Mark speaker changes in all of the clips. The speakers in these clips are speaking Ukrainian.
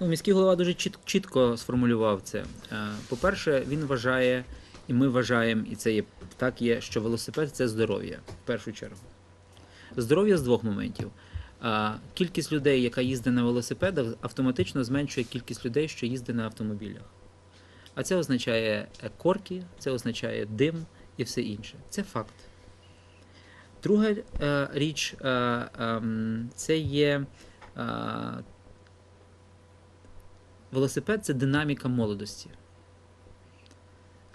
Speaker 1: Ну, міський голова дуже чіт- чітко сформулював це. Е, По-перше, він вважає, і ми вважаємо, і це є так є, що велосипед це здоров'я в першу чергу. Здоров'я з двох моментів. Кількість людей, яка їздить на велосипедах, автоматично зменшує кількість людей, що їздить на автомобілях. А це означає е, корки, це означає дим і все інше. Це факт. Друга е, річ е, ем, це є е, велосипед це динаміка молодості.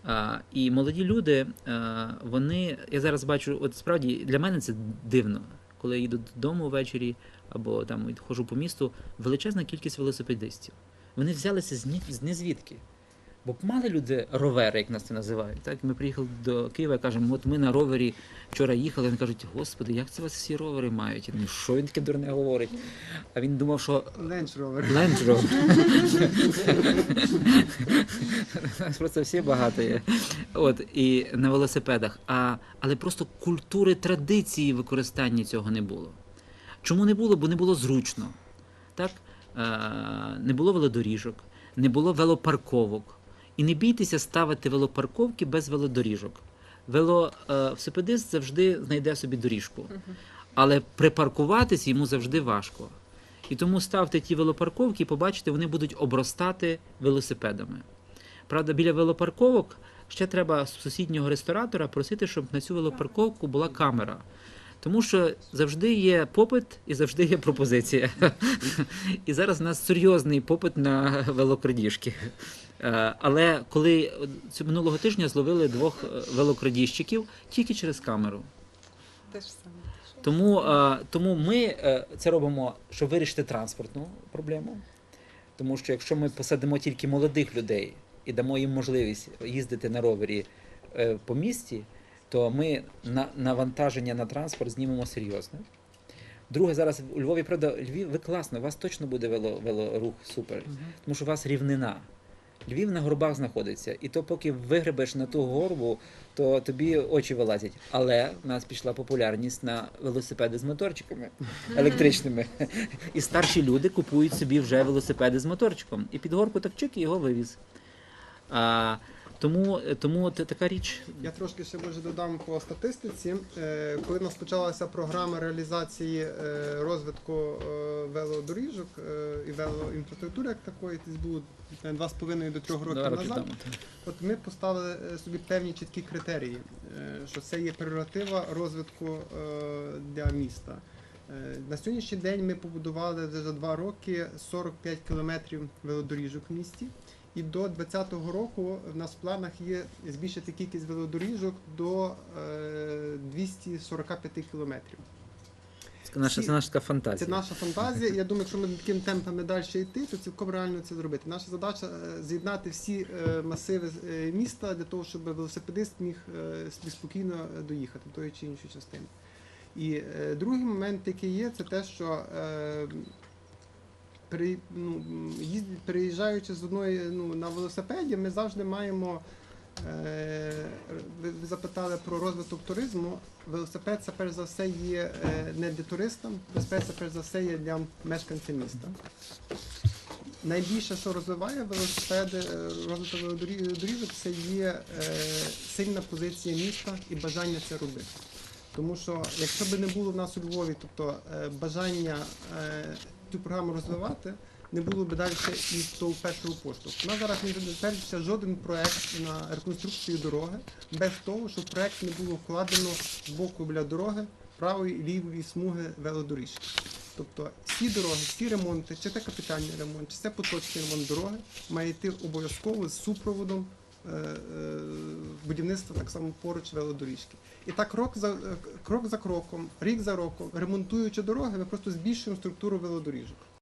Speaker 1: А, і молоді люди, а, вони, я зараз бачу, от справді для мене це дивно, коли я їду додому ввечері або там ходжу по місту, величезна кількість велосипедистів. Вони взялися з, ні, з незвідки. Бо мали люди ровери, як нас це називають. Так? Ми приїхали до Києва і кажемо, от ми на ровері вчора їхали, вони кажуть, господи, як це вас всі ровери мають? Я думаю, що він таке дурне говорить? А він думав, що
Speaker 2: Ленч ровер.
Speaker 1: Land Rover. У нас просто всі багато є. От, і на велосипедах. А, але просто культури традиції використання цього не було. Чому не було? Бо не було зручно. Так? А, не було велодоріжок, не було велопарковок. І не бійтеся ставити велопарковки без велодоріжок. Велосипедист завжди знайде собі доріжку. Але припаркуватись йому завжди важко. І тому ставте ті велопарковки і побачите, вони будуть обростати велосипедами. Правда, біля велопарковок ще треба з сусіднього ресторатора просити, щоб на цю велопарковку була камера. Тому що завжди є попит і завжди є пропозиція. І зараз у нас серйозний попит на велокрадіжки. Е, Але коли цього минулого тижня зловили двох е, велокрадіжчиків тільки через камеру. Тому, е, тому ми це робимо, щоб вирішити транспортну проблему. Тому що якщо ми посадимо тільки молодих людей і дамо їм можливість їздити на ровері по місті, то ми навантаження на транспорт знімемо серйозно. Друге, зараз у Львові, правда, Львів, ви класно, у вас точно буде вело, велорух супер, тому що у вас рівнина. Львів на горбах знаходиться, і то поки вигребеш на ту горбу, то тобі очі вилазять. Але в нас пішла популярність на велосипеди з моторчиками електричними. І старші люди купують собі вже велосипеди з моторчиком. І під горку так чик і його вивіз. А, тому, тому от така річ.
Speaker 2: Я трошки ще може додам по статистиці. Е, Коли нас почалася програма реалізації е, розвитку е, велодоріжок е, і велоінфраструктури як такої, це було е, два з половиною до трьох років назад.
Speaker 1: тому.
Speaker 2: От ми поставили е, собі певні чіткі критерії, е, що це є прерогатива розвитку е, для міста. Е, На сьогоднішній день ми побудували вже за два роки 45 кілометрів велодоріжок в місті. І до 2020 року в нас в планах є збільшити кількість велодоріжок до е, 245 кілометрів.
Speaker 1: Це наша, це наша фантазія.
Speaker 2: Це наша фантазія. Я думаю, якщо ми такими темпами далі йти, то цілком реально це зробити. Наша задача е, з'єднати всі е, масиви е, міста для того, щоб велосипедист міг е, спокійно е, доїхати до тої чи іншої частини. І е, другий момент, який є, це те, що е, при, ну, їзд- переїжджаючи з одної ну, на велосипеді, ми завжди маємо. е, Ви запитали про розвиток туризму. Велосипед це перш за все є е, не для туристам, велосипед це перш за все є для мешканців міста. Найбільше, що розвиває велосипеди, е, розвиток велодорі- доріжок, це є сильна позиція міста і бажання це робити. Тому що якщо б не було в нас у Львові, тобто бажання цю програму розвивати, не було б далі і того першого поштовху. У нас зараз не затвердився жоден проект на реконструкцію дороги без того, щоб проект не було вкладено з боку біля дороги правої лівої смуги велодоріжки. Тобто всі дороги, всі ремонти, чи це капітальний ремонт, чи це поточний ремонт дороги, має йти обов'язково з супроводом будівництва так само поруч велодоріжки. І так крок за е, крок за кроком, рік за роком, ремонтуючи дороги, ми просто збільшуємо структуру велодоріжок.